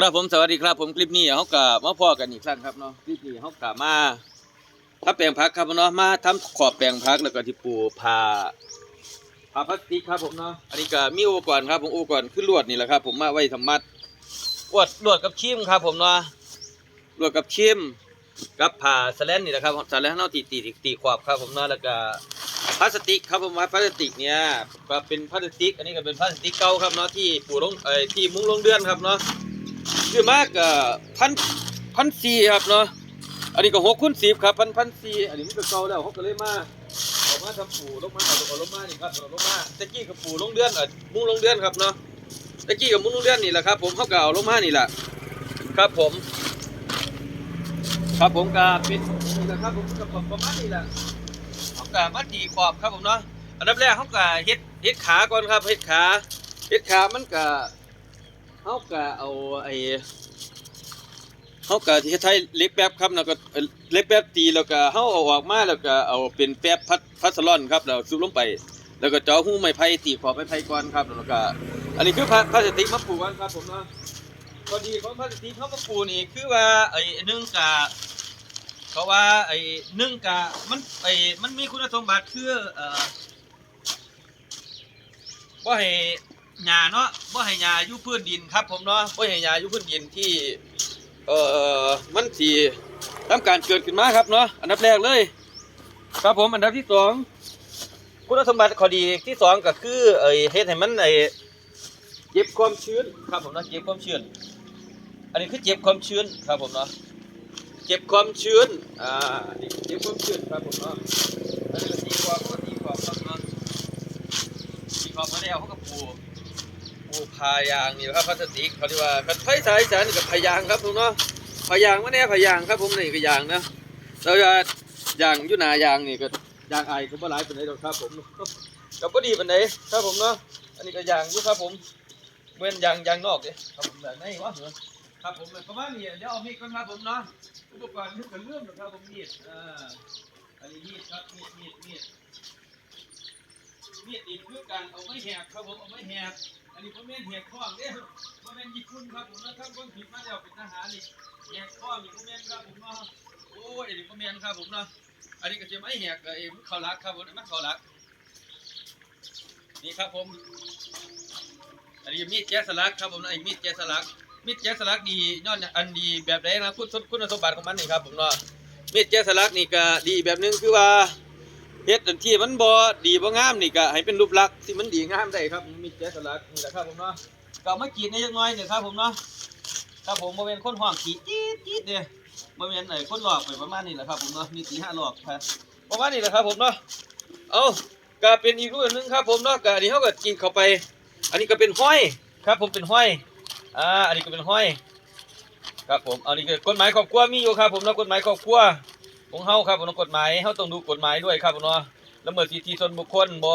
ครับผมสวัสดีครับผมคลิปนี้เขากะมาพ่อกันอีกครั้งครับเนาะคลิปนี้เขากะมาทับแปลงพักครับเนาะมาทำขอบแปลงพักแล้วก็ที่ปูผาผ่าพลาสติกครับผมเนาะอันนี้ก็มีอุปกรณ์ครับผมอุปกรณ์คือลวดนี่แหละครับ ผมมาไว้ทำมัดลวดลวดกับชิมครับผมเนาะลวดกับชิมกับผ่าสแลนนี่แหละครับสแลนเนาะตีตีตีตีขอบครับผมเนาะแล้วก็พลาสติกครับผมว่าพลาสติกเนี่ยก็เป็นพลาสติก อันนี้ก็เป็นพลาสติกเก่าครับเนาะที่ปูลงเอ่อที่มุ้งลงเดือนครับเนาะ คือมากก็พันพันสี่ครับเนาะอันนี้ก็หกคูณสิบครับพันพันสี่อันนี้มันก็เก่าแล้วเขาก็เลยมาเอามาทำปูลงมาเอาเอาลงมานี่ครับเอาลงมาตะกี้กับปูลงเดือนเออมุ้งลงเดือนครับเนาะตะกี้กับมุ้งลงเดือนนี่แหละครับ ผมเขาก็เอาลงมานี่แหละครับผม ครับผมก็เป็นนี่แหละครับผมก็ประมาณนี้แหละเขาก็มาดีขอบครับผมเนาะอันดับแรกเขาก็เฮ็ดเฮ็ดขาก่อนครับเฮ็ดขาเฮ็ดขามันก็ เขาก็เอาไอ้เขาก็ที่ใช้เล็กแป๊บครับแล้วก็เล็กแป๊บตีแล้วก็เขาเอาออกมาแล้วก็เอาเป็นแป๊บพัดพัสลอนครับแล้วซุบลงไป แล้วก็เจาะหูไม้ไผ่ตีขอบไม้ไผ่ก่อนครับแล้วก็อันนี้คือพลาพลาสติกมาปูกันครับผมนะพอดีของพลาสติกเขามาปูนี่คือว่าไอ้นึ่งกะเขาว่าไอ้นึ่งกะมันไอ้มันมีคุณสมบัติคือเอ่อว่าให้ หญ้าเนาะบ่ให้หญ้าอยู่พื้นดินครับ ผมเนาะบ่ให้หญ้าอยู่พื้นดินที่เอ่อมันสิทำการเกิดขึ้นมาครับเนาะอันดับแรกเลย ครับผมอันดับที่สองคุณสมบัติข้อดีที่สองก็คือไอ้เฮ็ดให้มันไอ้เก็บความชื้นครับผมเนาะเก็บความชื้น อันนี้คือเก็บความชื้นครับผมเนาะเก็บความชื้นอ่านี่เก็บความชื้นครับผมเนาะอันนี้ก็ตีความก็ตีความครับเนาะตีความมาแล้วเขาก็ปู กโอ้พายางนี่ครับพลาสติกเขาเรียกว่าคันไฟสายสารนี่กับพายางครับผมเนาะพายางมาแน่พายางครับผมนี่ก็ยางนะเราจะยางยุนายางนี่ก็ยางไอายก็บ่หลายปานใดดอกครับผมก็บ่ดีปานใดครับผมเนาะอันนี้ก็ยางอยู่ครับผมเว้นยางยางนอกเด้ครับผมแบบไหนวะเหรอครับผมประมาณนี้เดี๋ยวเอามีดก่อนครับผมเนาะอุปกรณ์นี่ก็เรื่องนะครับผมมีดอ่าอันนี้มีดครับมีดมีดมีดมีดอีกคือการเอาไม้แหกครับผมเอาไม้แหก อันนี้ผมแม่นเหียกข้องเด้อผมแม่นญี่ปุ่นครับผมนะครับคนผิดมาแล้วเป็นทหารนี่เหียกข้องนี่ผมแม่นครับผมเนาะโอ้ยอันนี้ผมแม่นครับผมเนาะอันนี้ก็จะไม่เหียกเอ้มันเขารักครับผมมันเขารัก นี่ครับผม อันนี้มีดแกะสลักครับผมนะไอ้มีดแกะสลัก มีดแกะสลักดีย้อนอันดีแบบไหนนะคุณคุณสมบัติของมันนี่ครับผมเนาะมีดแกะสลักนี่ก็ดีแบบหนึงคือว่า เฮ็ดอันที่มันบ่ดีบ่งามนี่ก็ให้เป็นรูปลักษณ์ที่มันดีงามได้ครับมีแกะสลักนี่แหละครับผมเนาะก็มากรีดในจักหน่อยนี่ครับผมเนาะครับผมบ่แม่นคนห้องกรีดจี๊ดจี๊ดเด้บ่แม่นไอ้คนหลอกไปประมาณนี้แหละครับผมเนาะมีสี่ห้าหลอกครับประมาณนี้แหละครับผมเนาะเอาก็เป็นอีกรูปหนึงครับผมเนาะก็อันนี้เฮาก็กรีดเข้าไป อันนี้ก็เป็นห้อยครับผมเป็นห้อยอ่าอันนี้ก็เป็นห้อย ครับผมอันนี้ก็กฎหมายครอบครัวมีอยู่ครับผมเนาะกฎหมายครอบครัว ของเฮาครับผมนาะกฎหมายเฮาต้องดูกฎหมายด้วยครับผมเนาะละเมิดสิทธิส่วนบุคคลบ่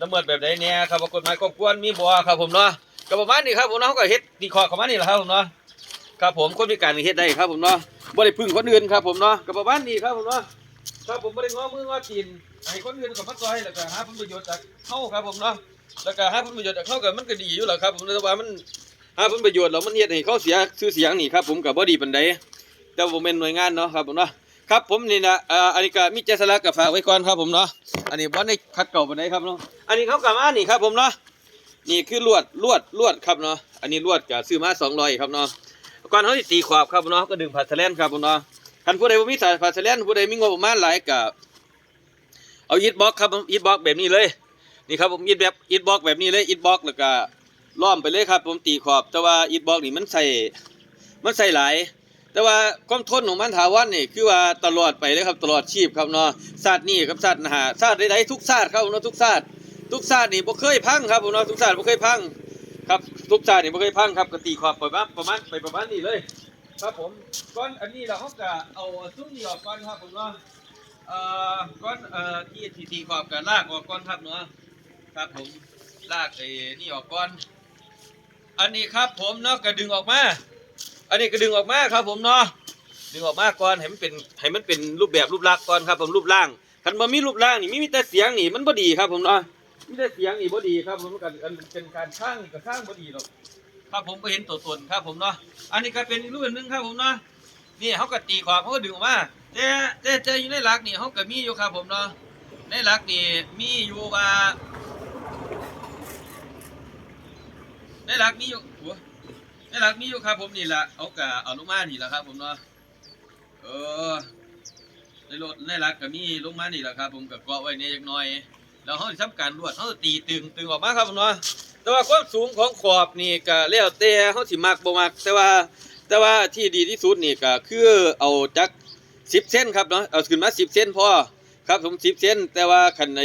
ละเมิดแบบใดเนี่ยครับว่ากฎหมายครอบครัวมีบ่ครับผมเนาะก็ประมาณนี้ครับผมเนาะเขาก็เฮ็ดดีคอเข้ามานี่แหละครับผมเนาะครับผมคนพิการก็เฮ็ดได้ครับผมเนาะบ่ได้พึ่งคนอื่นครับผมเนาะก็ประมาณนี้ครับผมเนาะครับผมบ่ได้ง้อมืองอตีนให้คนอื่นก็มาซอยแล้วก็หาผลประโยชน์จากเฮาครับผมเนาะแล้วก็หาผลประโยชน์จากเฮาก็มันก็ดีอยู่แล้วครับผมแต่ว่ามันหาผลประโยชน์แล้วมันเฮ็ดให้เขาเสียชื่อเสียงนี่ครับผมก็บ่ดีปานใดแต่ว่าบ่แม่นหน่วยงานเนาะครับผมเนาะ ครับผมนี่นะเอ่ออันนี้ก็มีเจสลักกับฝากไว้ก่อนครับผมเนาะ อันนี้บอสในคัดเก่าปานใดครับเนาะ อันนี้เขากลับมานี่ครับผมเนาะ นี่คือลวดลวดลวดครับเนาะ อันนี้ลวดก็ซื้อมา200ครับเนาะก่อนเขาตีขอบครับเนาะ ก็ดึงผ้าสแลนครับผมเนาะคันผู้ใดบ่มีสายผ้าสแลนผู้ใดมีงบประมาณหลายก็เอาอิฐบล็อกครับอิฐบล็อกแบบนี้เลย นี่ครับผมอิฐแบบอิฐบล็อกแบบนี้เลยอิฐบล็อกแล้วก็ล้อมไปเลยครับ ผมตีขอบ แต่ว่าอิฐบล็อกนี่มันใส่มันใส่หลาย แต่ว่าความทนของมันถาวรนี่คือว่าตลอดไปเลยครับตลอดชีพครับเนาะศาสตร์นี่กับศาสตร์หาศาสตร์ใดๆทุกศาสตร์ครับผมเนาะทุกศาสตร์ทุกศาสตร์นี่บ่เคยพังครับผมเนาะทุกศาสตร์บ่เคยพังครับทุกศาสตร์นี่บ่เคยพังครับกตีขอบประมาณประมาณไปประมาณนี้เลย ครับผมก้อนอันนี้เราเขาก็เอาซุ้มนี่ออกก่อนครับผมเนาะเอ่อก้อนเอ่อที่ที่ตีขอบก็ลากออกก่อนครับเนาะครับผมลากไอ้นี่ออกก่อน อันนี้ครับผมเนาะก็ดึงออกมา อันนี้ก็ดึงออกมาครับผมเนาะดึงออกมาก่อนให้มันเป็นให้มันเป็นรูปแบบรูปลักษณ์ก่อนครับผมรูปร่างคันบ่มีรูปร่างนี่มีมีแต่เสียงนี่มันบ่ดีครับผมเนาะมีแต่เสียงนี่บ่ดีครับผมกันกันเป็นการข้างนี่ก็ข้างบ่ดีหรอกครับผมก็เห็นตัวตนครับผมเนาะอันนี้ก็เป็นรูปหนึงครับผมเนาะนี่เขาก็ตีขอบเขาก็ดึงออกมาแต่แต่แต่อยู่ในหลักนี่เขาก็มีอยู่ครับผมเนาะในหลักนี่มีอยู่ว่าในหลักมีอยู่ ในหลักมีอยู่ครับผมนี่แหละเอากะเอาลงมานี่แหละครับ ผมเนาะเออในรถในหลักก็มีลงมานี่แหละครับ ผมก็เกาะไว้เนี่ยจักหน่อย แล้วเขาจะทำการรวดเขาตีตึงตึงออกมาครับผมเนาะแต่ว่าความสูงของขอบนี่ก็แล้วแต่เขาสิมักบ่มักแต่ว่า แต่ว่าที่ดีที่สุดนี่ก็คือเอาจัก10เซนครับเนาะเอาขึ้นมา10เซนพอครับผม10เซนแต่ว่าคันใน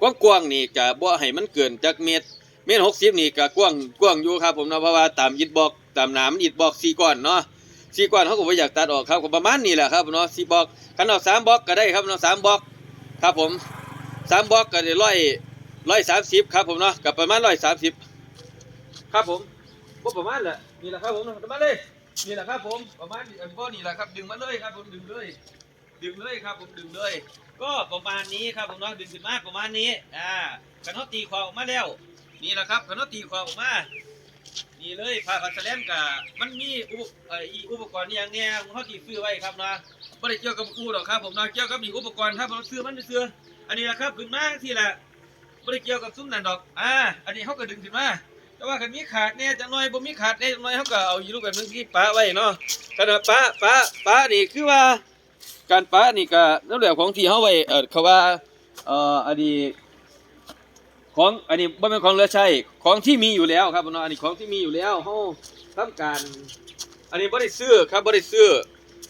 กว้างๆนี่ก็บ่ให้มันเกินจักเมตร มตร60นี่ก็กว้างกว้างอยู่ครับผมเนาะเพราะว่าตามอิฐบล็อกตามหนามอิฐบล็อก4ก้อนเนาะ4ก้อนเขาก็บ่อยากตัดออกครับก็ประมาณนี้แหละครับเนาะ4บล็อกคันเอา3บล็อกก็ได้ครับเนาะ3บล็อกครับผมสามบล็อกก็ได้ร้อยร้อยสามสิบครับผมเนาะกับประมาณร้อยสามสิบครับผมก็ประมาณแหละนี่แหละครับผมประมาณเลยนี่แหละครับผมประมาณนี้ออก็นี่แหละครับ ดึงมาเลยครับผมดึงเลย ดึงเลยครับผมดึงเลย ก็ประมาณนี้ครับผมเนาะดึงขึ้นมาประมาณนี้อ่าขันเขาตีคอออกมาแล้ว นี่แหละครับขนตีคอออกมา นี่เลยผ้าพันแสลมกับมันมีอุปอุปกรณ์อย่างเนี้ยเขาตีซื้อไว้ครับนะไม่ได้เกี่ยวกับกูหรอกครับผมนะเกี่ยวกับนี่อุปกรณ์ครับผมซื้อมันซื้ออันนี้แหละครับขึ้นมาที่แหละบ่ได้เกี่ยวกับซุ้มนั่นดอกอ่าอันนี้เขาก็ดึงขึ้นมาแต่ว่าคันมีขาดแน่จังน้อยบ่มีขาดแน่จังน้อยเขาก็เอาอยู่รูปแบบนึงที่ป้าไว้เนาะขณะป้าป้าป้านี่คือว่าการป้านี่ก็นั่นแหละของที่เฮาไว้เออเขาว่าเอ่ออันนี้ ของอันนี้บ่แม่นของเหลือใช้ของที่มีอยู่แล้วครับเนาะอันนี้ของที่มีอยู่แล้วเฮาทำการ อันนี้บ่ได้ซื้อครับบ่ได้ซื้อ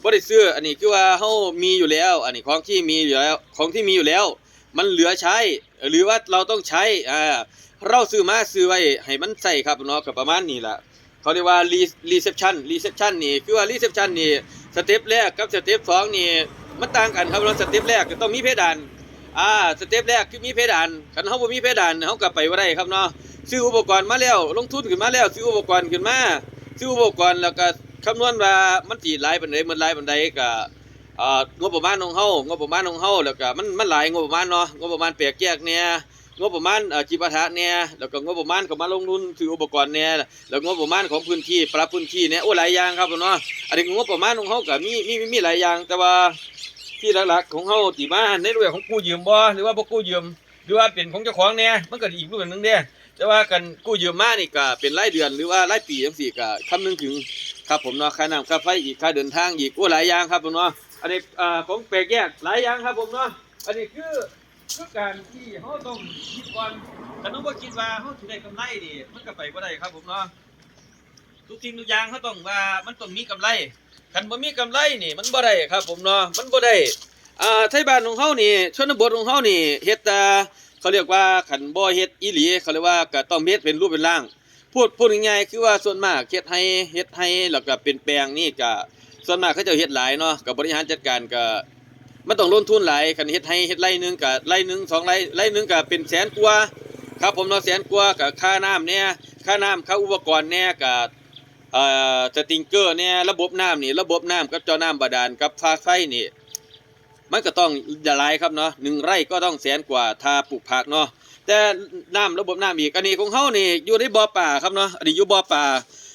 บ่ได้ซื้ออันนี้คือว่าเฮามีอยู่แล้ว อันนี้ของที่มีอยู่แล้วของที่มีอยู่แล้ว มันเหลือใช้ หรือว่าเราต้องใช้อ่าเราซื้อมาซื้อไว้ให้มันใส่ครับเนาะก็ประมาณนี้ล่ะเขาเรียกว่า reception reception นี่คือว่า reception นี่สเต็ปแรกกับสเต็ปสองนี่มันต่างกันครับเนาสเต็ปแรกก็ต้องมีเพดาน อ่าสเต็ปแรกคือมีเพดานคันเฮาบ่มีเพดานเฮาก็ไปบ่ได้ครับเนาะซื้ออุปกรณ์มาแล้ว ลงทุนขึ้นมาแล้ว ซื้ออุปกรณ์ขึ้นมาซื้ออุปกรณ์แล้วก็คำนวณว่ามันสิหลายปานใดมันหลายปานใดก็เอ่องบประมาณของเฮางบประมาณของเฮาแล้วก็มันมันหลายงบประมาณเนาะงบประมาณแปลกแยกเนี่ยงบประมาณอ่อจิปาถะเนี่ยแล้วก็งบประมาณของมาลงทุนซื้ออุปกรณ์เนี่ยแล้วงบประมาณของพื้นที่ปรับพื้นที่เนี่ยโอ้หลายอย่างครับเนาะอันนี้งบประมาณของเฮาก็มีมีมีหลายอย่างแต่ว่า ที่หลักๆของเฮาที่มาในเรื่องของกู้ยืมบ่หรือว่าบ่กู้ยืมหรือว่าเป็นของเจ้าของเนี่ยมันก็อีกรูปแบบหนึงเด้แต่ว่ากันกู้ยืมมานี่ก็เป็นรายเดือนหรือว่ารายปีจังซี่ก็คำนึงถึงครับผมเนาะค่าน้ำค่าไฟอีกค่าเดินทางอีกโอ้หลายอย่างครับผมเนาะอันนี้อ่าของแปลกแยกหลายอย่างครับผมเนาะอันนี้คือคือการที่เขาต้องคิดก่อนถ้าน้องบ่คิดว่าเขาสิได้กำไรนี่มันก็ไปบ่ได้ครับผมเนาะทุกสิ่งทุกอย่างเขาต้องว่ามันต้องมีกำไร คันบ่มีกำไรนี่มันบ่ได้ครับ ผมเนาะมันบ่ได้อ่าไทยบ้านของเฮานี่ชนบทของเฮานี่เฮ็ดแต่เขาเรียกว่าคันบ่เฮ็ดอีหลีเขาเรียกว่าก็ต้องเฮ็ดเป็นรูปเป็นร่าง พูดพูดง่ายๆคือว่าส่วนมากเฮ็ดให้เฮ็ดให้แล้วก็เป็นแปลงนี่ก็ส่วนมากเขาจะเฮ็ดหลายเนาะกับบริหารจัดการก็มันต้องลงทุนหลายคันเฮ็ดให้เฮ็ดไร่หนึงก็ไร่หนึงสองไร่ไร่หนึงก็เป็นแสนกว่าครับผมเนาะแสนกว่าก็ค่าน้ำเนี่ยค่าน้ำค่าอุปกรณ์เนี่ยก็ เอ่อสติงเกอร์เนี่ยระบบน้ำนี่ระบบน้ำกับเจ้าน้ำบาดาลกับฟ้าไฟนี่มันก็ต้องหลายครับเนาะหนึ่งไร่ก็ต้องแสนกว่าถ้าปลูกผักเนาะแต่น้ำระบบน้ำอีกอันนี้ของเฮานี่อยู่ในบ่อป่าครับเนาะอันนี้อยู่บ่อป่า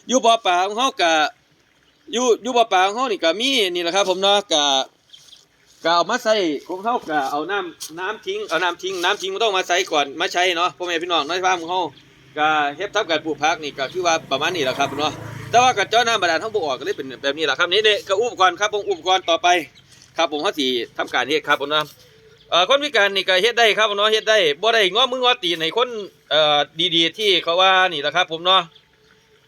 อยู่บ่อป่าของเฮาก็อยู่อยู่บ่อปลาของเฮานี่ก็มีนี่แหละครับ ผมเนาะก็ก็เอามาใส่ของเฮาก็เอาน้ำน้ำทิ้งเอาน้ำทิ้งน้ำทิ้งมันต้องมาใส่ก่อนมาใช้เนาะพ่อแม่พี่น้องในฟาร์มของเฮาก็เฮ็ดทำการปลูกผักนี่ก็คือว่าประมาณนี้แหละครับเนาะ แต่ว่ากับเจ้าน้ำบาดาลเฮาบออกก็เลยเป็นแบบนี้แหละครับนี่เด้ก็อุปกรณ์ครับผมอุปกรณ์ต่อไปครับผมเฮาสิทำการเฮ็ดครับผมเนาะเอ่อคนพิการนี่ก็เฮ็ดได้ครับผมเนาะเฮ็ดได้บ่ได้ง้อมืองอตีนให้คนเอ่อดีๆ ที่เขาว่านี่แหละครับผมเนาะ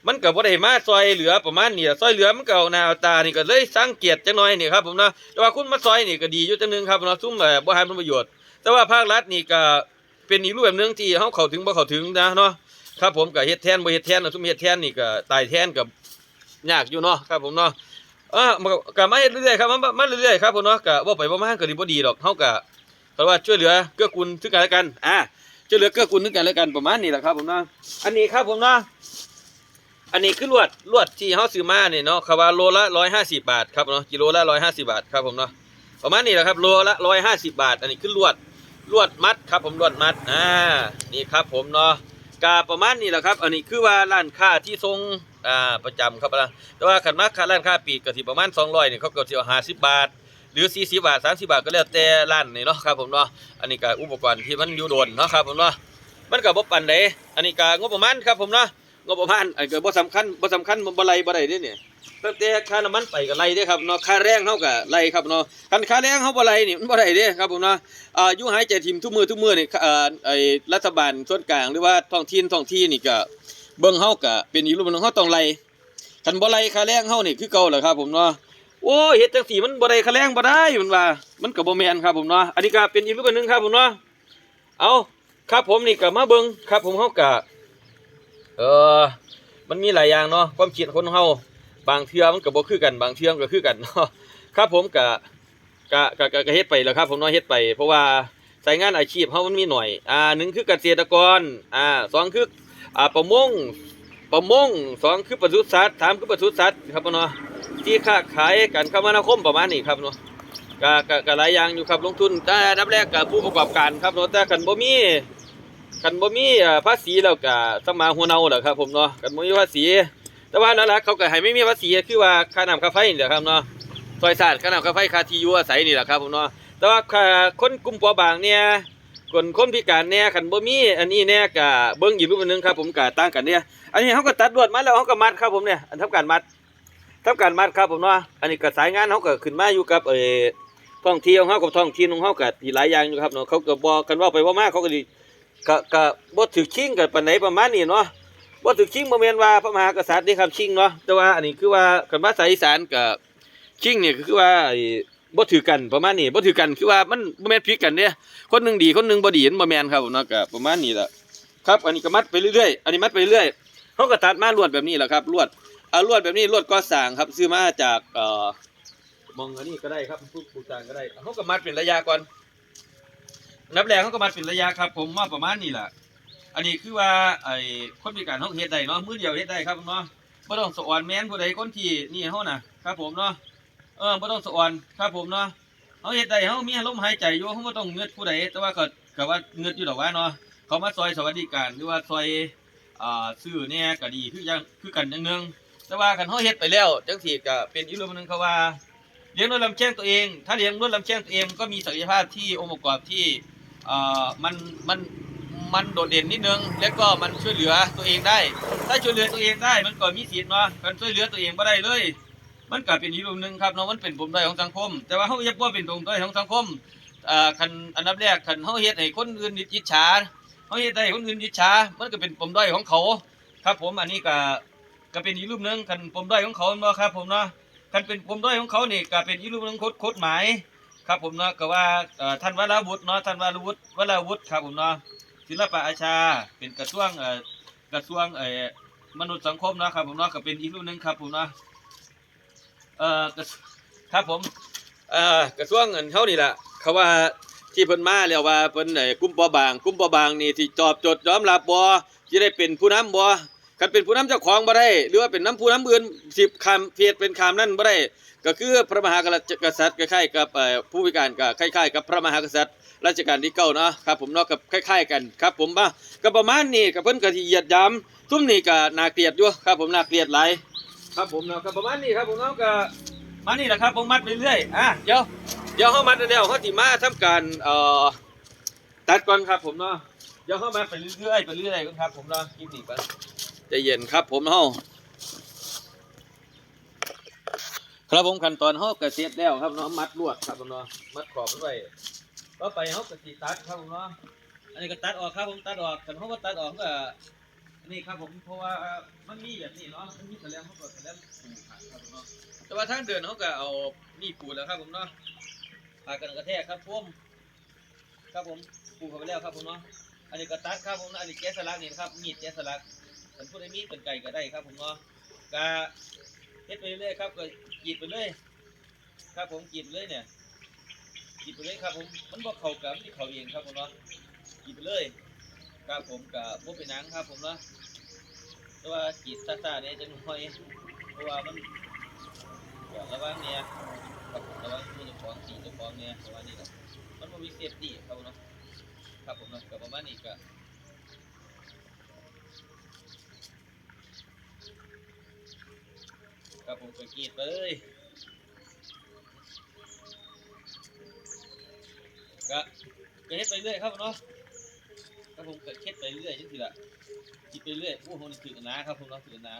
มันก็บ่ได้มาซอยเหลือประมาณนี้ล่ะซอยเหลือมันก็เอาหน้าเอาตานี่ก็เลยสังเกตจังหน้อยนี่ครับผมเนาะแต่ว่าคุณมาซอยนี่ก็ดีอยู่จังนึงครับเนาะซุ่มแบบบ่ให้ผลประโยชน์ แต่ว่าภาครัฐนี่ก็เป็นอีกรูปแบบหนึงที่เฮาเข้าถึงบ่เข้าถึงนะเนาะ ครับผมก็เฮ็ดแทนบ่เฮ็ดแทนเนาะซุมเฮ็ดแทนนี่ก็ตายแทนก็ยากอยู่เนาะครับผมเนาะเออมันก็ก็มาเฮ็ดเรื่อยๆครับมันมาเรื่อยๆครับผมเนาะก็บ่ไปบ่มาก็ดีบ่ดีดอกเฮาก็เพราะว่าช่วยเหลือเกื้อกูลซึ่งกันและกันอ่าช่วยเหลือเกื้อกูลซึ่งกันและกันประมาณนี้แหละครับผมเนาะอันนี้ครับผมเนาะอันนี้คือลวดลวดที่เฮาซื้อมาเนี่ยเนาะคาว่าโลละ150บาทครับเนาะกิโลละ150บาทครับผมเนาะประมาณนี้แหละครับโลละ150บาท อันนี้คือลวดลวดมัดครับผมลวดมัดอ่านี่ครับผมเนาะ กาประมาณนี้แหละครับ อันนี้คือว่าร้านค้าที่ทรงอ่าประจำครับนะแต่ว่าขันมาค่าร้านค้าปีกก็สิประมาณ200นี่เขาก็สิเอา50 บาท หรือ 40 บาท 30 บาทก็แล้วแต่ร้านนี่เนาะครับผมเนาะ อันนี้ก็อุปกรณ์ที่มันอยู่โดนเนาะครับผมเนาะ มันก็บ่ปานใดอันนี้ก็งบประมาณครับผมเนาะ งบประมาณอันก็บ่สำคัญบ่สำคัญบ่ไหลบ่ได้เด้เนี่ย ตั้งแต่ค่าน้ำมันไปก็ไหลเด้ครับเนาะค่าแรงเฮาก็ไหลครับเนาะคันค่าแรงเฮาบ่ไหลนี่มันบ่ได้เด้ครับผมเนาะอ่ายู่หายใจทิมทุกมือทุกมือนี่เอ่อไอ้รัฐบาลส่วนกลางหรือว่าท้องถิ่นท้องที่นี่ก็เบิ่งเฮาก็เป็นอีกรูปนึงเฮาต้องไหลคันบ่ไหลค่าแรงเฮานี่คือเก่าแหละครับผมเนาะโอ้เฮ็ดจังสีมันบ่ได้คะแรงบ่ได้มันว่า มันก็บ่แม่นครับผมเนาะอันนี้ก็เป็นอีกรูปนึงครับผมเนาะเอาครับผมนี่ก็มาเบิ่งครับผมเฮาก็เออมันมีหลายอย่างเนาะความคิดคนเฮา บางเทื่อมันก็บ่คือกันบางเทื่อมันก็คือกันเนาะครับผมก็ก็ก็ก็เฮ็ดไปแล้วครับ ผมเนาะเฮ็ดไป เพราะว่าสายงานอาชีพเฮามันมีหน่อยอ่าหนึ่งคือเกษตรกรอ่าสองคืออ่าประมงประมงสองคือปศุสัตว์สามคือปศุสัตว์ครับผมเนาะที่ค้าขายการคมนาคมประมาณนี้ครับเนาะก็ก็ก็หลายอย่างอยู่ครับลงทุนแต่นดับแรกก็ผู้ประกอบการครับเนาะแต่คันบ่มีคันบ่มีเอ่อภาษีแล้วก็สมาหัวเนาแหละครับผมเนาะคันบ่มีภาษี แต่ว่าหลักๆเขาก็ให้ไม่มีภาษีคือว่าค่าน้ำค่าไฟนี่แหละครับเนาะซอยศาสตร์ค่าน้ำค่าไฟค่าที่อยู่อาศัยนี่แหละครับผมเนาะแต่ว่าคนกลุ่มเปราะบางเนี่ยคนคนพิการเนี่ยคันบ่มีอันนี้เนี่ยก็เบิ่งอีกรูปนึงครับผมก็ต่างกันเนี่ยอันนี้เขาก็ตัดลวดมาแล้วเขาก็มัดครับผมเนี่ยอันทำการมัดทำการมัดครับผมเนาะอันนี้ก็สายงานเขาก็ขึ้นมาอยู่กับเออท่องเที่ยวเขากับท่องถิ่นของเขาก็ที่หลายอย่างอยู่ครับเนาะเขาก็บอกกันว่าไปว่ามาเขาก็ดีก็ก็บ่ถือชิงกันปานไหนประมาณนี้เนาะ บ่าถือชิงบ่แม่นว่าพระมหากษัตริย์นี่ครับชิงเนาะแต่ว่าอันนี้คือว่ากันภาษาอีสานก็ชิงเนี่ก็คือว่าบ่ถือกันประมาณนี้บ่ถือกันคือว่ามันบ่แม่นผิดกันเด้คนหนึงดีคนหนึงบ่ดีมันบ่แม่นครับผมเนาะก็ประมาณนี้แหละครับอันนี้ก็มัดไปเรื่อยๆอันนี้มัดไปเรื่อยๆเขาก็ตัดมาลวดแบบนี้แหละครับลวดเอาลวดแบบนี้ลวดก็สร้างครับซื้อมาจากเอ่อมองอันนี้ก็ได้ครับผู้ผู้สร้างก็ได้เขาก็มัดเป็นระยะก่อนนับแรกเขาก็มัดเป็นระยะครับ ผมว่าประมาณนี้แหละ อันนี้คือว่าไอ้คนพิการเขาเฮ็ดได้เนาะมือเดียวเฮ็ดได้ครับเนาะบ่ต้องสะออนแม่นผู้ใดคนที่นี่เฮาน่ะครับผมเนาะเออบ่ต้องสะออนครับผมเนาะเขาเฮ็ดได้เขามีลมหายใจอยู่เขาบ่ต้องเงือดผู้ใดแต่ว่าก็ก็ว่าเงือดอยู่ดอกว่าเนาะเขามาซอยสวัสดิการหรือว่าซอยอ่าซื้อเนี่ยก็ดีคือยังคือกันอย่างนึงแต่ว่าคันเฮาเฮ็ดไปแล้วจังซี่ก็เป็นอีกเรื่องหนึงเขาว่าเลี้ยงด้วยลำแข้งตัวเอง ถ้าเลี้ยงด้วยลำแข้งตัวเองก็มีศักยภาพที่องค์ประกอบที่เอ่อมันมัน มันโดดเด่นนิดนึง แล้วก็มันช่วยเหลือตัวเองได้ ถ้าช่วยเหลือตัวเองได้ มันก็มีสิทธิ์เนาะการช่วยเหลือตัวเองบ่ได้เลย มันก็เป็นอีกรื่หนึ่งครับเนาะมันเป็นปมด้อยของสังคม แต่ว่าเฮาอย่าบ่เป็นปมด้อยของสังคมอ่อคันอันดับแรกคันเฮาเฮ็ดให้คนอื่นอิจฉาเฮาเฮ็ดให้คนอื่นอิจฉามันก็เป็นปมด้อยของเขา ครับ ผมอันนี้ก็ก็เป็นอีกรูปหนึ่งคันปมด้อยของเขาเนาะครับ ผมเนาะคันเป็นปมด้อยของเขานี่ก็เป็นอีกรูปหนึ่งโคดโคดหมายครับผมเนาะก็ว่าเอ่อท่านวราวุฒิเนาะท่านวราวุฒิวราวุฒิครับผมเนาะ ศิลปะอาชา เป็นกระทรวงเอ่อกระทรวงเอ่อมนุษย์สังคมนะครับผมเนาะก็เป็นอีกรูปหนึ่งครับผมเนาะเอ่อกระครับผมเอ่อกระทรวงเงินเขานี่แหละเขาว่าที่เพิ่นมาแล้วว่าเพิ่นไอ้กลุ่มเปอบางกลุ่มเปอบางนี่ที่ตอบโจทย์ยอมรับบ่สิได้เป็นผู้นำบ่ คันเป็นผู้นำเจ้าของบ่ได้หรือว่าเป็นน้ำผู้นำอื่นสิบคำเพียรเป็นคำนั่นบ่ได้ก็คือพระมหากษัตริย์คล้ายๆกับผู้พิการก็คล้ายๆกับพระมหากษัตริย์รัชกาลที่เก้าเนาะครับผมเนาะกับคล้าย ๆ กันครับผมบ่าก็ประมาณนี้ก็เพิ่นก็สิเหยียดยามซุ่มนี่ก็น่าเกลียดอยู่ครับผมน่าเกลียดหลายครับผมเนาะก็ประมาณนี้ครับผมเนาะก็มานี่แหละครับผมมัดไปเรื่อยอะเดี๋ยวเดี๋ยวเฮามัดแล้วเฮาสิมาทำการเอ่อตัดก่อนครับผมเนาะเดี๋ยวเฮามัดไปเรื่อยๆไปเรื่อยๆก่อนครับผมเนาะคลิปนี้ก่อ นใจเย็นครับผมเฮาครับผมขั้นตอนเฮาก็เสร็จแล้วครับเนาะมัดลวดครับผมเนาะมัดขอบไว้ต่อไปเฮาก็สิตัดครับผมเนาะอันนี้ก็ตัดออกครับผมตัดออกคันเฮาบ่ตัดออกก็อันนี้ครับผมเพราะว่ามันมีแบบนี้เนาะมันมีแสลมเฮาก็แสลมปูขาดครับผมเนาะแต่ว่าทางเดินเฮาก็เอานี่ปูแล้วครับผมเนาะพากันกระแทกครับผมครับผมปูเข้าไปแล้วครับผมเนาะอันนี้ก็ตัดครับผมอันนี้แกะสลักนี่ครับมีดแกะสลัก ผมพูดได้มีเป็นไก่ก็ได้ครับ ผมเนาะกะเฮ็ดไปเรื่อยๆครับก็กรีดไปเรื่อยครับผมกรีดไปเรื่อยเนี่ยกรีดไปเรื่อยครับ ผมมันบ่เข้ากับที่เขาเองครับผมเนาะกรีดไปเรื่อยครับผมกะบ่เป็นหนังครับ ผมเนาะแต่ว่ากรีดซ่าๆเนี่ยจะหน่อยเพราะว่ามันก็ระวังเนี่ยครับระวังมือจ้าของตีจ้าของเนี่ยประมาณนี้ครับมันบ่มีเซฟตี้ครับผมเนาะครับผมเนาะก็ประมาณนี้ก็ ครับผมก็กรีดไปเลยก็ก็เฮ็ดไปเรื่อยครับเนาะครับผมก็เฮ็ดไปเรื่อยจังซี่ล่ะคิดไปเรื่อยโอ้โหนี่ถือนะครับผมเนาะถือนะ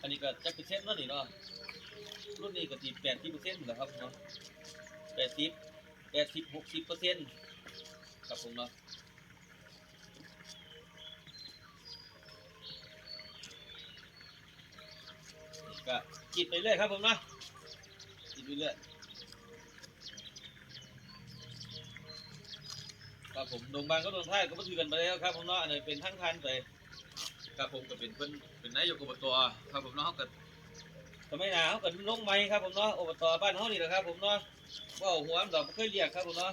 อันนี้ก็จักเปอร์เซ็นต์เนาะนี่เนาะรุ่นนี้ก็สิ80เปอร์เซ็นต์แหละครับเนาะ80 80 60เปอร์เซ็นต์ครับผมเนาะ ก็กินไปเรื่อยครับผมนะกินไปเรื่อยครับผมดงบางก็โดนท้ายก็มาถือกันไปแล้วครับผมเนาะอันนี้เป็นทั้งคันไปครับผมก็เป็นเพิ่นเป็นนายกอบตครับผมเนาะเขาก็ทำไมหนาเขาก็ลงไม้ครับผมเนาะอบตบ้านเขานี่แหละครับผมเนาะว่าหัวมันดอกบ่เคยเรียกครับผมเนาะ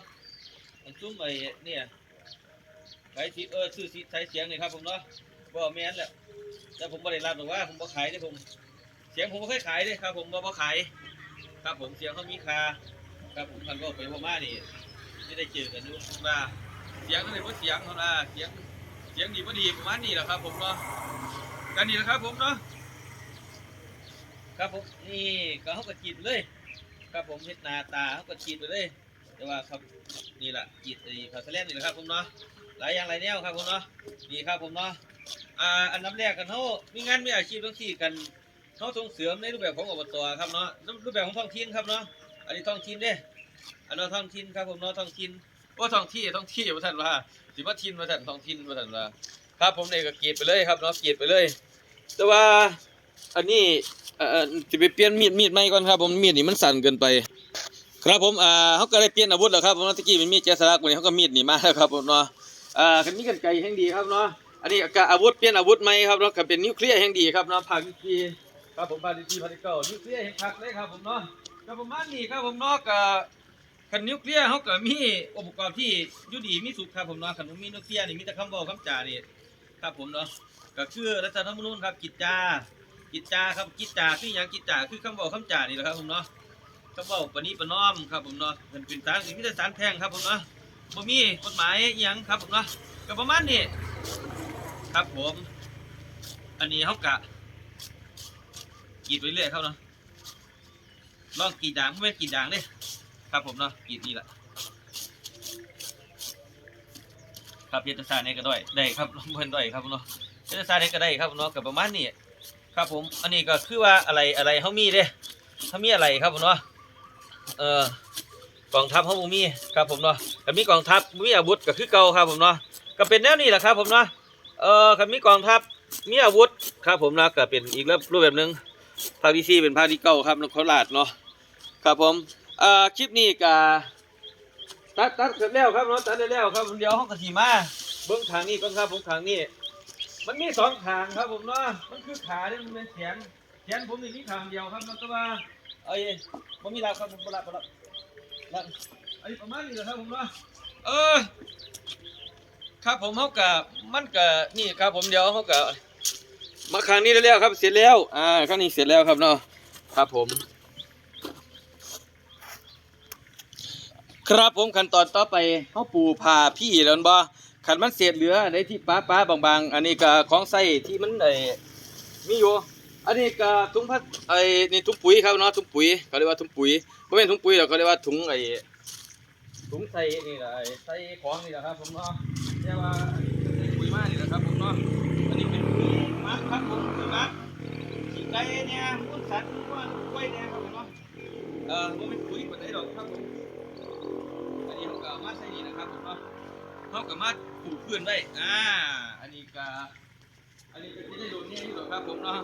อันซุ้มไอ้เนี่ยขายสีเออซื้อสีใช้เสียงนี่ครับผมเนาะบ่แม่นแหละแต่ผมบ่ได้รับหรอกว่าผมบ่ขายเด้ผม สียงผมไม่เคยขายเลยครับ ผมบ่บ่ขายครับผมเสียงเขามีคาครับผมคันก็ไปพม่านี่ไม่ได้เจอกันดูว่าเสียงก็เลยว่าเสียงเขาละเสียงเสียงดีบ่ดีประมาณนี้แหละครับ ผมเนาะกันนี่แหละครับ ผมเนาะครับผมนี่ก็เขาก็จีดเลย ครับผมเฮ็ดหน้าตาเขาก็จีดไปเลยแต่ว่าครับนี่แหละจีดไอ้ขาวแสลงนี่แหละครับ ผมเนาะหลายอย่างหลายแนวครับผมเนาะนี่ครับผมเนาะอ่าอันดับแรกกันเขามีงานมีอาชีพต้องที่กัน เขาส่งเสริมในรูปแบบของอบตครับเนาะรูปแบบของท้องถิ่นครับเนาะอันนี้ท้องถิ่นเด้อันนั้นท้องถิ่นครับผมเนาะท้องถิ่นว่าท้องที่ท้องที่ว่าท่านว่าสิว่าถิ่นว่าท่านท้องถิ่นว่าท่านว่าครับผมเนี่ยก็เกรีดไปเลยครับเนาะเกรีดไปเลย แต่ว่าอันนี้เอ่อจะไปเปลี่ยนมีดมีดใหม่ก่อนครับผมมีดนี่มันสั่นเกินไป ครับผมอ่าเขาก็ได้เปลี่ยนอาวุธแล้วครับผมเมื่อกี้มันมีดแจสลักวันนี้เขาก็มีดนี่มาแล้วครับผมเนาะอ่าคันนี้กันไกลแห่งดีครับเนาะอันนี้อาวุธเปลี่ยนอาวุธใหม่ครับเนาะก็เป็นนิวเคลียร์แห่งดีครับเนาะภาควิธีครั ครับผมพาดิทีพาดิเกิลนิวเคลียร์เห็นคักเลยครับผมเนาะก็ประมาณนี้ครับผมเนาะกับคันนิวเคลียร์เขาก็มีอุปกรณ์ที่อยู่ดีมีสุขครับผมเนาะคันบ่มีนิวเคลียร์นี่มีแต่คำบอกคำจ่านี่ครับผมเนาะก็คือรัฐธรรมนูญครับกิจจากิจจาครับกิจจาคือหยังกิจจาคือคำบอกคำจ่านี่แหละครับผมเนาะคำบอกปณีประนอมครับผมเนาะมันเป็นสารสิ่งที่สารแพ่งครับผมเนาะบ่มีกฎหมายอิหยังครับผมเนาะก็ประมาณนี้ครับผม อันนี้เขากะ กรีดไปเรื่อยครับเนาะลองกรีดด่างไม่เป็นกรีดด่างเด้ครับผมเนาะกรีดนี่แหละครับเพียรศาสตร์ในก็ได้ได้ครับเพิ่นได้ครับเนาะเพียรศาสตร์ในก็ได้ครับเนาะกับประมาณนี้ครับผมอันนี้ก็คือว่าอะไรอะไรเขามีเด้เขามีอะไรครับผมเนาะเอ่อกองทัพเขาบ่มีครับผมเนาะก็มีกองทัพมีอาวุธก็คือเก่าครับผมเนาะก็เป็นแนวนี้แหละครับผมเนาะเอ่อก็มีกองทัพมีอาวุธครับผมเนาะก็เป็นอีกรูปแบบหนึ่ง ภาคที่สี่เป็นภาคที่เก้าครับนครราชเนาะครับผมเอ่อคลิปนี้ก็ตัดตัดเสร็จแล้วครับเนาะตัดได้แล้วครับเดี๋ยวห้องกระสีมาเบิ้งทางนี้ก่อนครับผมทางนี้ มันมีสองทางครับผมเนาะมันคือขาเนี่ยมันเป็นแขนแขนผมนี่มีทางเดียวครับแล้วก็ว่าเอ้ยผมมีลาบครับผมลาบลาบลาบอันนี้ประมาณนี้แหละครับผมเนาะเออครับผมเขากับมันกับนี่ครับผมเดี๋ยวเขากับ มาครั้งนี้แล้วครับ เสร็จแล้ว อ่าครั้งนี้เสร็จแล้วครับเนาะ ครับผม ครับผมขั้นตอนต่อไปเขาปูผ่าพี่แล้วบ่ขันมันเศษเหลือในที่ป้าป้าบางๆ อันนี้ก็ของใส่ที่มันไอ้มีอยู่ อันนี้ก็ถุงพัดไอ้นี่ถุงปุ๋ยครับเนาะถุงปุ๋ยเขาเรียกว่าถุงปุ๋ยไม่เป็นถุงปุ๋ยหรอกเขาเรียกว่าถุงไอ้ถุงใส่นี่แหละไอ้ใส่ของนี่แหละครับผมเนาะเรียกว่า เนี่ยมูลสัตว์มูลกล้วยเนี่ยครับผมเนาะเออว่าเป็นปุ๋ยกว่าไหนดอกครับผมอันนี้เขาก็มาใส่นี่นะครับผมเนาะเขาก็มาปลูกพืชไว้อ่าอันนี้ก็อันนี้ก็จะได้โดนเนี่ยที่ดอกครับผมเนาะ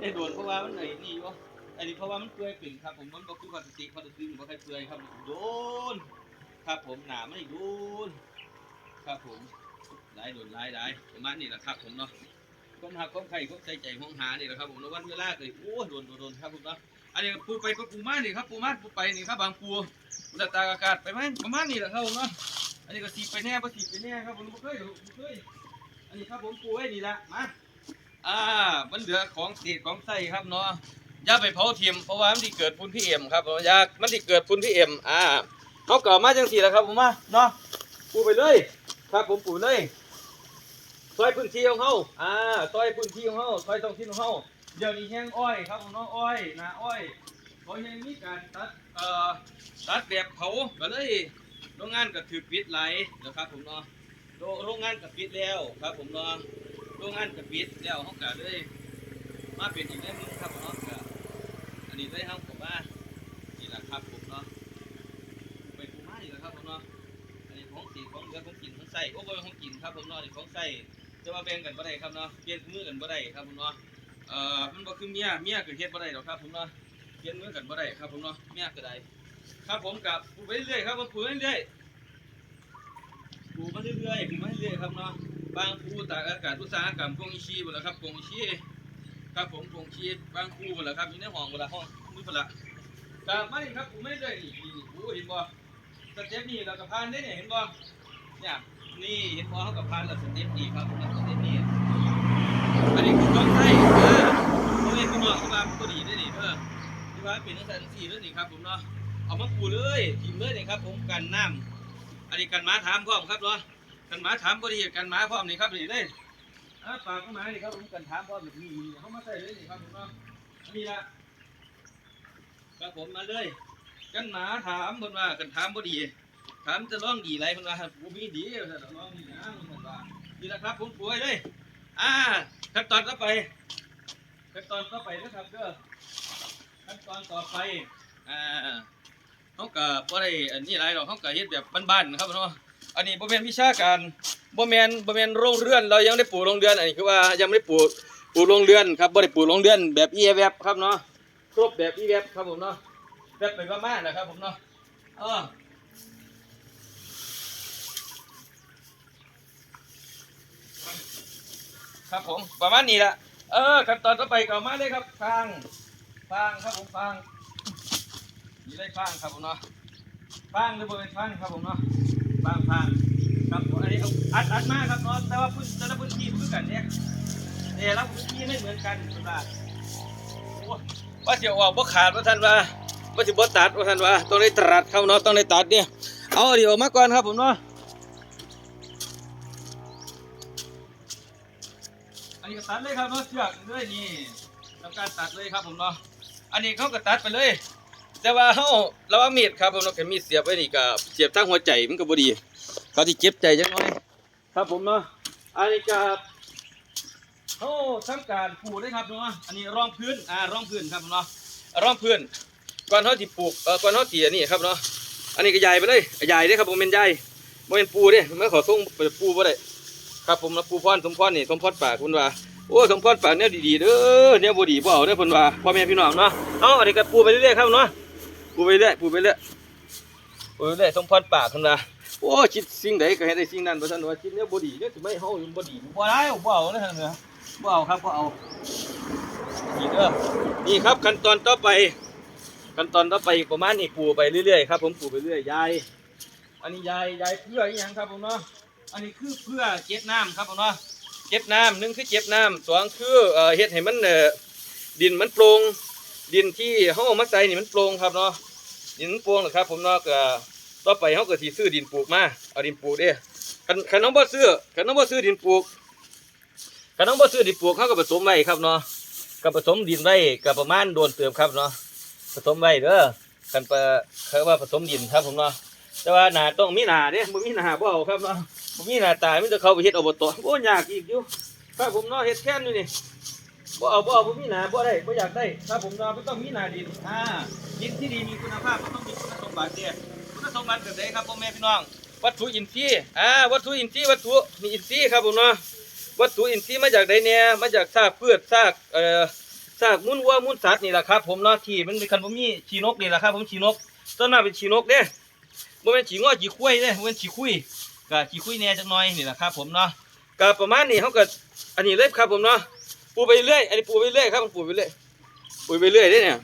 ได้โดนเพราะว่ามันไหนนี่วะอันนี้เพราะว่ามันเปื่อยเป็นครับผมมันก็คือพลาสติกพลาสติกมันบ่ค่อยเปื่อยครับโดนครับผมหนาไม่โดนครับผมหลายโดนหลายหลายประมาณนี้แหละครับผมเนาะ ก้มหักก้มไข่ก้มใจใจห้องหานี่แหละครับผมแล้ววันเวลาเลยโอ้โดนโดนครับผมเนาะอันนี้ปูไปก็ปูมานี่ครับปูมาปูไปนี่ครับบางปูตากอากาศไปไหมประมาณนี้แหละครับผมเนาะอันนี้ก็สีไปแน่ก็สีไปแน่ครับผมบ่เคยบ่เคยอันนี้ครับผมปูไว้นี่ละมาอ่ามันเหลือของเศษของใส่ครับเนาะอย่าไปเผาเทียมเพราะว่ามันที่เกิดฝุ่นพี่เอ็มครับอย่ามันที่เกิดฝุ่นพี่เอ็มอ่าเขาเกิดมาจังสี่แหละครับผมมาเนาะปูไปเลย ครับผมปูเลย ซอยพื้นที่ของเฮาอ่าซอยพื้นที่ของเฮาซอยท้องถิ่นของเฮาเดี๋ยวนี้แห้งอ้อยครับผมเนาะอ้อยนาอ้อยเขายังมีการตัดเอ่อตัดแบบเผาก็เลยโรงงานก็ถือปิดไหลนะครับผมเนาะโรงงานก็ปิดแล้วครับผมเนาะโรงงานก็ปิดแล้วเขาก็เลยมาเป็นอีกแบบหนึงครับผมเนาะก็อันนี้เลยครับผมว่านี่แหละครับผมเนาะไปปูมาอีกแล้วครับผมเนาะอันนี้ของสีของเหลือของกินของใส่โอ้ยของกินครับผมเนาะนี่ของใส่ จะมาแบ่งกันบ่ได้ครับเนาะเปลี่ยนมือกันบ่ได้ครับผมเนาะเอ่อมันบ่คือเมียเมียก็เฮ็ดบ่ได้ดอกครับผมเนาะเฮ็ดมือกันบ่ได้ครับผมเนาะเมียก็ได้ครับผมกับปลูกไปเรื่อยครับผมปลูกไปเรื่อยปลูกมาเรื่อยๆปลูกมาเรื่อยครับเนาะบางภูตากอากาศอุตสาหกรรมกงอิชีบ่ล่ะครับกงอิชีครับผมกงอิชีบางภูบ่ล่ะครับอยู่ในห้องบ่ล่ะห้องมือบ่ล่ะครับมานี่ครับปลูกมาเรื่อยนี่นี่โอ้เห็นบ่สเต็ปนี้เราก็ผ่านได้เนี่ยเห็นบ่เนี่ย นี่เห็นบ่เฮาก็ผ่านแล้วสเต็ปนี้ครับผมสเต็ปนี้อันนี้คือต้องใช้เออเขาเรียกพี่น้องเขามาพอดีได้ดิเออที่ว่าเป็นนักแสดงสี่ด้วยนี่ครับผมเนาะเอามาปูเลยทีมเลยนี่ครับผมกันน้ำอันนี้กันหม้าถามพร้อมครับเนาะกันหม้าถามพอดีกันหม้าพร้อมนี่ครับนี่เลยอาปากก็มานี่ครับผมกันถามพร้อมนี่เขามาใส่เลยนี่ครับผมเนาะอันนี้ละครับผมมาเลย กันหมาถามคนว่ากันถามพอดี ถามจะร้องดีไรคนว่าผมมีดีร้องดีนะคนว่านี่แหละครับผมป่วยเลยอ่าขั้นตอนต่อไปขั้นตอนต่อไปนะครับเด้อขั้นตอนต่อไปอ่าเขาก็บ่ได้อันนี้หลายดอกเขาก็เฮ็ดแบบบ้านๆนะครับเนาะอันนี้บ่แม่นวิชาการบ่แม่นบ่แม่นโรงเรือน เรายังได้ปลูกโรงเรือนอันนี้คือว่ายังไม่ได้ปลูกปลูกโรงเรือนครับบ่ได้ปลูกโรงเรือนแบบอีแวบครับเนาะครบแบบอีแวบครับผมเนาะแบบไปประมาณนะครับผมเนาะเออ ครับผมประมาณนี้ละเออขั้นตอนต่อไปก็มาเลยครับฟางฟางครับผมฟางนี่เลยฟางครับผมเนาะฟางหรือบริเวณฟางครับผมเนาะฟางฟางครับผมอันนี้เอาอัดอัดมากครับเนาะแต่ว่าพื้นแต่ละพื้นที่เพื่อกันเนี่ยเนี่ยล้วพื้นที่ไม่เหมือนกันคุณว่าว่าเสียวออกบ่ขาดว่าท่านว่าว่าสิบ่ตัดว่าท่านว่าต้องได้ตัดเข้าเนาะต้องได้ตัดเนี่ยเอาเดี๋ยวมาก่อนครับผมเนาะ ก็ตัดเลยครับเนาะเชือกเลยนี่ทำการตัดเลยครับผมเนาะอันนี้เขาก็ตัดไปเลย แต่ว่าเขาเราเอามีดครับผมเนาะแค่มีดเสียบไว้นี่ก็เสียบทั้งหัวใจมันก็บ่ดี เขาที่เจ็บใจจังน้อยครับผมเนาะอันนี้ก็เขาทำการปูเลยครับเนาะอันนี้รองพื้นอ่ารองพื้นครับผมเนาะรองพื้นก่อนเขาที่ปลูกเอ่อก่อนเขาตีอันนี้ครับเนาะอันนี้ก็ใหญ่ไปเลยใหญ่เด้ครับผมเป็นใหญ่บ่เป็นปูเด้ไม่ขอส่งไปปูบ่ได้ ครับผมนะปูพรสมพรนี่สมพรป่าคุณว่าโอ้สมพรป่าเนี่ยดีๆเด้อเนี่ยบดีบ่เอาเด้อเพิ่นว่าพ่อแม่พี่น้องเนาะเอาอันนี้ก็ปูไปเรื่อยๆครับเนาะปูไปเรื่อยปูไปเรื่อยปูไปเรื่อยสมพรป่าคุณว่าโอ้คิดสิ่งใดก็ให้ได้สิ่งนั้นบ่ซั่นว่าคิดเนี่ยบดีเนี่ยสิไม่เฮาบดีบ่ได้บ่เอาเด้อท่านเด้อบ่เอาครับบ่เอานี่เด้อนี่ครับขั้นตอนต่อไปขั้นตอนต่อไปประมาณนี้ปูไปเรื่อยๆครับผมปูไปเรื่อยยายอันนี้ยายยายเพื่ออีหยังครับผมเนาะ อันนี้คือเพื่อเก็บน้ำครับผมเนาะเก็บน้ำหนึ่งคือเก็บน้ำสองคือเอ่อเฮ็ดให้มันเอ่อดินมันโปร่งดินที่เฮาเอามาใส่นี่มันโปร่งครับเนาะดินมันโปร่งนะครับ ผมเนาะก็ต่อไปเฮาก็สิซื้อดินปลูกมาเอาดินปลูกเด้คันคันน้องบ่ซื้อคันน้องบ่ซื้อดินปลูกคันน้องบ่ซื้อดินปลูกเฮาก็ผสมไว้ครับเนาะก็ผสมดินไว้ก็ประมาณโดนเติมครับเนาะผสมไว้เด้อกันเปเขาว่าผสมดินครับผมเนาะ แต่ว่าหน้าต้องมีหน้าเด้บ่มีหน้าบ่เอาครับเนาะผมมีหน้าตาไมแต่จะเข้าไปเฮ็ดอบตโอ้ยากอีกอยู่ถ้าผมเนาะเฮ็ดแค่นอยู่นี่บ่เอาบ่เอาบ่มีหน้าบ่ได้บ่อยากได้ ถ้าผมเนาะมันต้องมีหน้าดินอ่าดินที่ดีมีคุณภาพมันต้องมีคุณสมบัติเด้คุณสมบัติแบบใดครับพ่อแม่พี่น้อง วัตถุอินทรีย์อ่าวัตถุอินทรีย์วัตถุมีอินทรีย์ครับผมเนาะวัตถุอินทรีย์มาจากใดเนี่ยมาจากซากพืชซากเอ่อซากมูลวัวมูลสัตว์นี่แหละครับ ผมเนาะที่มันเป็นคันบ่มีขี้นกนี่แหละครับ ผมขี้นกต้นน้าเป็นขี้นกเด้ บ่แม่นขี้ง้อขี้คุ้ยเด้บ่แม่นขี้คุยก็ขี้คุยแหน่จังหน่อยนี่แหละครับ ผมเนาะก็ประมาณนี้เขาก็อันนี้เลยครับผมเนาะปูไปเรื่อยอันนี้ปูไปเรื่อยครับมันปูไปเรื่อยปูไปเรื่อยเด้เนี่ย